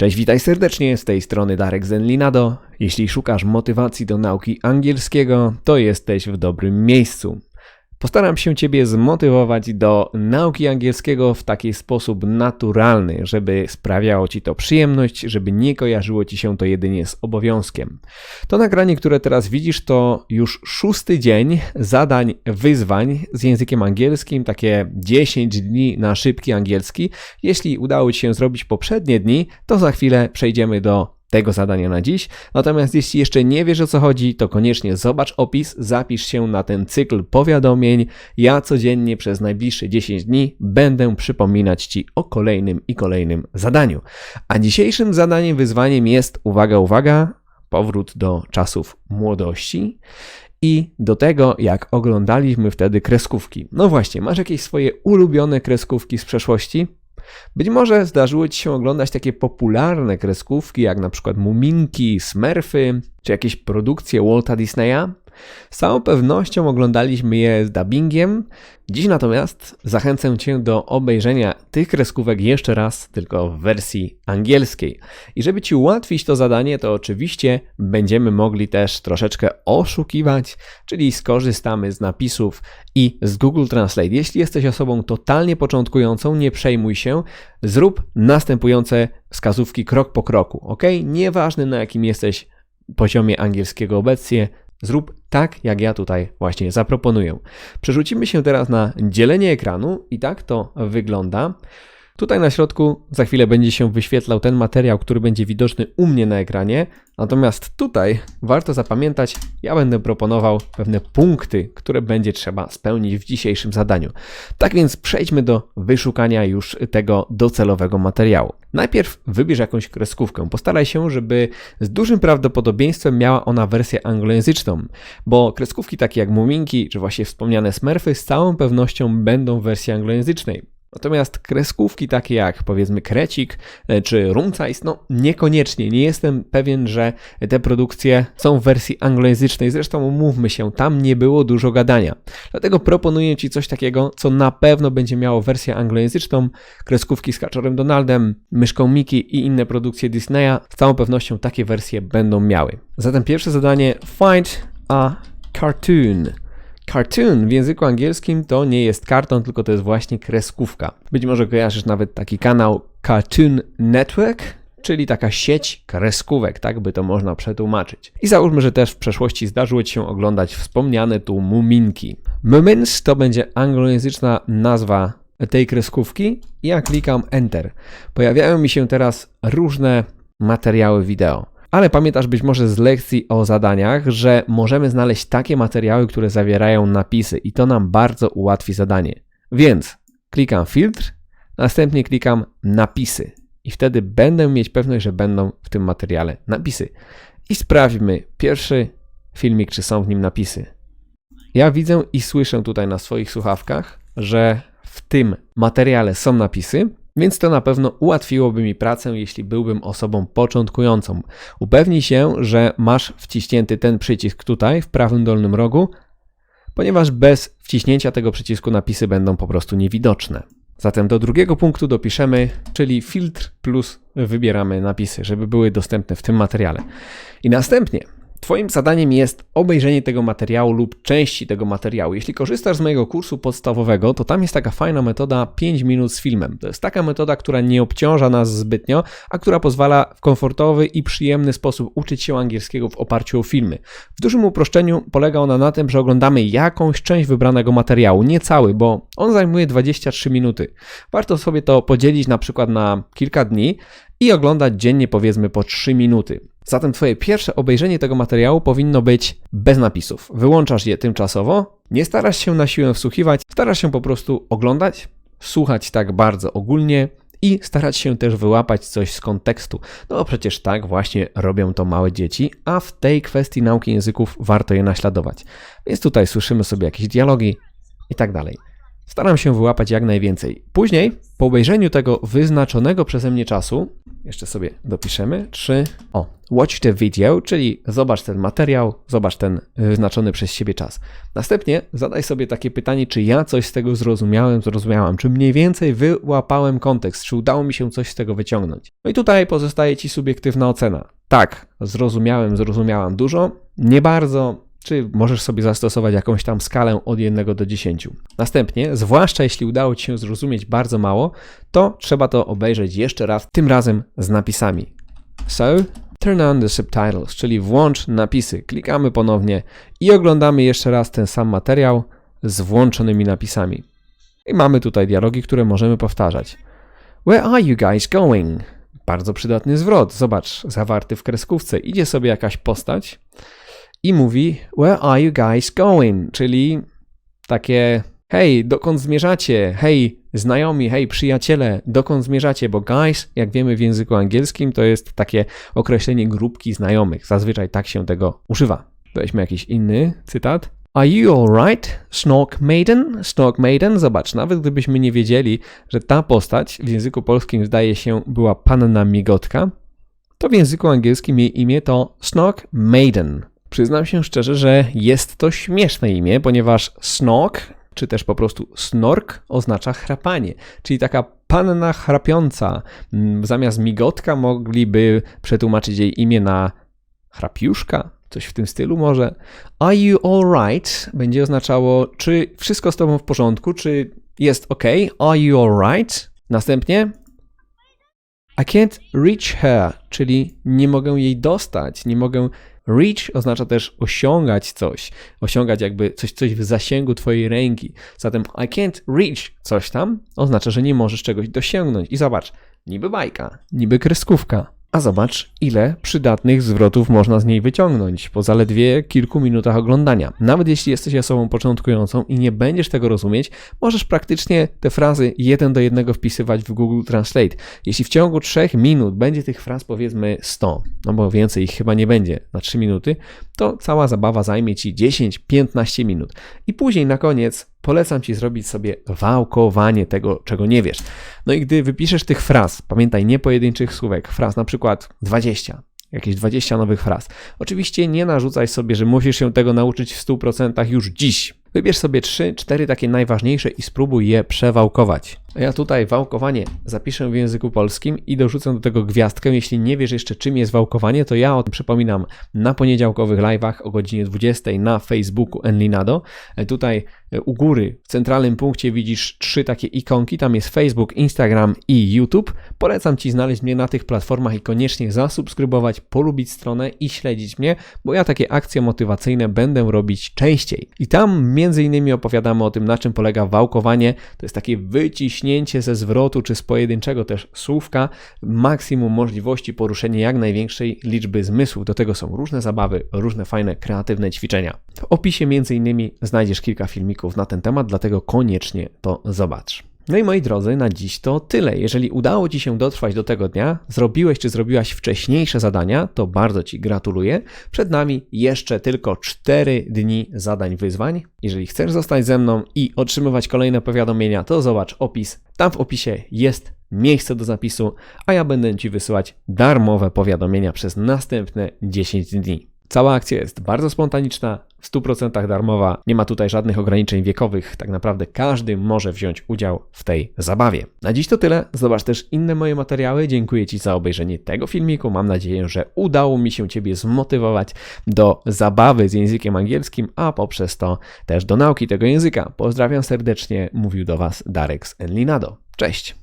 Cześć, witaj serdecznie, z tej strony Darek Zenlinado. Jeśli szukasz motywacji do nauki angielskiego, to jesteś w dobrym miejscu. Postaram się Ciebie zmotywować do nauki angielskiego w taki sposób naturalny, żeby sprawiało Ci to przyjemność, żeby nie kojarzyło Ci się to jedynie z obowiązkiem. To nagranie, które teraz widzisz, to już szósty dzień zadań, wyzwań z językiem angielskim, takie 10 dni na szybki angielski. Jeśli udało Ci się zrobić poprzednie dni, to za chwilę przejdziemy do tego zadania na dziś. Natomiast jeśli jeszcze nie wiesz o co chodzi, to koniecznie zobacz opis, zapisz się na ten cykl powiadomień. Ja codziennie przez najbliższe 10 dni będę przypominać Ci o kolejnym i kolejnym zadaniu. A dzisiejszym zadaniem, wyzwaniem jest, uwaga, uwaga, powrót do czasów młodości i do tego, jak oglądaliśmy wtedy kreskówki. No właśnie, masz jakieś swoje ulubione kreskówki z przeszłości? Być może zdarzyło Ci się oglądać takie popularne kreskówki, jak na przykład Muminki, Smurfy, czy jakieś produkcje Walta Disneya. Z całą pewnością oglądaliśmy je z dubbingiem. Dziś natomiast zachęcę Cię do obejrzenia tych kreskówek jeszcze raz, tylko w wersji angielskiej. I żeby Ci ułatwić to zadanie, to oczywiście będziemy mogli też troszeczkę oszukiwać, czyli skorzystamy z napisów i z Google Translate. Jeśli jesteś osobą totalnie początkującą, nie przejmuj się, zrób następujące wskazówki krok po kroku, ok? Nieważne na jakim jesteś poziomie angielskiego obecnie, Zrób tak, jak ja tutaj właśnie zaproponuję. Przerzucimy się teraz na dzielenie ekranu i tak to wygląda. Tutaj na środku za chwilę będzie się wyświetlał ten materiał, który będzie widoczny u mnie na ekranie. Natomiast tutaj warto zapamiętać, ja będę proponował pewne punkty, które będzie trzeba spełnić w dzisiejszym zadaniu. Tak więc przejdźmy do wyszukania już tego docelowego materiału. Najpierw wybierz jakąś kreskówkę. Postaraj się, żeby z dużym prawdopodobieństwem miała ona wersję anglojęzyczną, bo kreskówki takie jak Muminki czy właśnie wspomniane Smurfy z całą pewnością będą w wersji anglojęzycznej. Natomiast kreskówki takie jak powiedzmy Krecik e, czy Rumcajs, no niekoniecznie. Nie jestem pewien, że te produkcje są w wersji anglojęzycznej. Zresztą mówmy się, tam nie było dużo gadania. Dlatego proponuję Ci coś takiego, co na pewno będzie miało wersję anglojęzyczną. Kreskówki z Kaczorem Donaldem, Myszką Mickey i inne produkcje Disneya z całą pewnością takie wersje będą miały. Zatem pierwsze zadanie find a cartoon. Cartoon w języku angielskim to nie jest karton, tylko to jest właśnie kreskówka. Być może kojarzysz nawet taki kanał Cartoon Network, czyli taka sieć kreskówek, tak by to można przetłumaczyć. I załóżmy, że też w przeszłości zdarzyło Ci się oglądać wspomniane tu Muminki. Mumins to będzie anglojęzyczna nazwa tej kreskówki ja klikam Enter. Pojawiają mi się teraz różne materiały wideo. Ale pamiętasz być może z lekcji o zadaniach, że możemy znaleźć takie materiały, które zawierają napisy i to nam bardzo ułatwi zadanie. Więc klikam filtr, następnie klikam napisy i wtedy będę mieć pewność, że będą w tym materiale napisy. I sprawdźmy pierwszy filmik, czy są w nim napisy. Ja widzę i słyszę tutaj na swoich słuchawkach, że w tym materiale są napisy, więc to na pewno ułatwiłoby mi pracę, jeśli byłbym osobą początkującą. Upewnij się, że masz wciśnięty ten przycisk tutaj w prawym dolnym rogu, ponieważ bez wciśnięcia tego przycisku napisy będą po prostu niewidoczne. Zatem do drugiego punktu dopiszemy, czyli filtr plus wybieramy napisy, żeby były dostępne w tym materiale. I następnie Twoim zadaniem jest obejrzenie tego materiału lub części tego materiału. Jeśli korzystasz z mojego kursu podstawowego, to tam jest taka fajna metoda 5 minut z filmem. To jest taka metoda, która nie obciąża nas zbytnio, a która pozwala w komfortowy i przyjemny sposób uczyć się angielskiego w oparciu o filmy. W dużym uproszczeniu polega ona na tym, że oglądamy jakąś część wybranego materiału, nie cały, bo on zajmuje 23 minuty. Warto sobie to podzielić na przykład na kilka dni i oglądać dziennie powiedzmy po 3 minuty. Zatem Twoje pierwsze obejrzenie tego materiału powinno być bez napisów. Wyłączasz je tymczasowo, nie starasz się na siłę wsłuchiwać, starasz się po prostu oglądać, słuchać tak bardzo ogólnie i starać się też wyłapać coś z kontekstu. No przecież tak właśnie robią to małe dzieci, a w tej kwestii nauki języków warto je naśladować. Więc tutaj słyszymy sobie jakieś dialogi i tak dalej. Staram się wyłapać jak najwięcej. Później, po obejrzeniu tego wyznaczonego przeze mnie czasu, jeszcze sobie dopiszemy, 3, o, watch the video, czyli zobacz ten materiał, zobacz ten wyznaczony przez siebie czas. Następnie zadaj sobie takie pytanie, czy ja coś z tego zrozumiałem, zrozumiałam, czy mniej więcej wyłapałem kontekst, czy udało mi się coś z tego wyciągnąć. No i tutaj pozostaje Ci subiektywna ocena. Tak, zrozumiałem, zrozumiałam dużo, nie bardzo, czy możesz sobie zastosować jakąś tam skalę od 1 do 10. Następnie, zwłaszcza jeśli udało Ci się zrozumieć bardzo mało, to trzeba to obejrzeć jeszcze raz, tym razem z napisami. So, turn on the subtitles, czyli włącz napisy. Klikamy ponownie i oglądamy jeszcze raz ten sam materiał z włączonymi napisami. I mamy tutaj dialogi, które możemy powtarzać. Where are you guys going? Bardzo przydatny zwrot. Zobacz, zawarty w kreskówce. Idzie sobie jakaś postać i mówi Where are you guys going? Czyli takie hej, dokąd zmierzacie? Hej, znajomi, hej, przyjaciele, dokąd zmierzacie? Bo guys, jak wiemy w języku angielskim, to jest takie określenie grupki znajomych. Zazwyczaj tak się tego używa. Weźmy jakiś inny cytat. Are you alright, Snork Maiden? Snork Maiden, zobacz, nawet gdybyśmy nie wiedzieli, że ta postać w języku polskim zdaje się była panna migotka, to w języku angielskim jej imię to Snork Maiden. Przyznam się szczerze, że jest to śmieszne imię, ponieważ snork, czy też po prostu snork, oznacza chrapanie, czyli taka panna chrapiąca. Mm, zamiast migotka mogliby przetłumaczyć jej imię na chrapiuszka, coś w tym stylu może. Are you alright? Będzie oznaczało, czy wszystko z tobą w porządku, czy jest ok. Are you alright? Następnie I can't reach her, czyli nie mogę jej dostać, nie mogę Reach oznacza też osiągać coś, osiągać jakby coś, coś w zasięgu twojej ręki. Zatem I can't reach coś tam oznacza, że nie możesz czegoś dosięgnąć. I zobacz, niby bajka, niby kreskówka, a zobacz, ile przydatnych zwrotów można z niej wyciągnąć po zaledwie kilku minutach oglądania. Nawet jeśli jesteś osobą początkującą i nie będziesz tego rozumieć, możesz praktycznie te frazy jeden do jednego wpisywać w Google Translate. Jeśli w ciągu 3 minut będzie tych fraz powiedzmy 100, no bo więcej ich chyba nie będzie na 3 minuty, to cała zabawa zajmie ci 10-15 minut. I później na koniec polecam ci zrobić sobie wałkowanie tego, czego nie wiesz. No i gdy wypiszesz tych fraz, pamiętaj, nie pojedynczych słówek, fraz na przykład 20, jakieś 20 nowych fraz. Oczywiście nie narzucaj sobie, że musisz się tego nauczyć w 100% już dziś. Wybierz sobie 3-4 takie najważniejsze i spróbuj je przewałkować. Ja tutaj wałkowanie zapiszę w języku polskim i dorzucę do tego gwiazdkę. Jeśli nie wiesz jeszcze czym jest wałkowanie, to ja o tym przypominam na poniedziałkowych live'ach o godzinie 20 na Facebooku Enlinado. E, tutaj e, u góry w centralnym punkcie widzisz trzy takie ikonki. Tam jest Facebook, Instagram i YouTube. Polecam Ci znaleźć mnie na tych platformach i koniecznie zasubskrybować, polubić stronę i śledzić mnie, bo ja takie akcje motywacyjne będę robić częściej. I tam między innymi opowiadamy o tym, na czym polega wałkowanie. To jest takie wyciśnięcie ze zwrotu czy z pojedynczego też słówka maksimum możliwości poruszenia jak największej liczby zmysłów. Do tego są różne zabawy, różne fajne, kreatywne ćwiczenia. W opisie między innymi znajdziesz kilka filmików na ten temat, dlatego koniecznie to zobacz. No i moi drodzy, na dziś to tyle. Jeżeli udało Ci się dotrwać do tego dnia, zrobiłeś czy zrobiłaś wcześniejsze zadania, to bardzo Ci gratuluję. Przed nami jeszcze tylko 4 dni zadań wyzwań. Jeżeli chcesz zostać ze mną i otrzymywać kolejne powiadomienia, to zobacz opis. Tam w opisie jest miejsce do zapisu, a ja będę Ci wysyłać darmowe powiadomienia przez następne 10 dni. Cała akcja jest bardzo spontaniczna, w 100% darmowa, nie ma tutaj żadnych ograniczeń wiekowych, tak naprawdę każdy może wziąć udział w tej zabawie. Na dziś to tyle, zobacz też inne moje materiały, dziękuję Ci za obejrzenie tego filmiku, mam nadzieję, że udało mi się Ciebie zmotywować do zabawy z językiem angielskim, a poprzez to też do nauki tego języka. Pozdrawiam serdecznie, mówił do Was Darek z Enlinado. Cześć!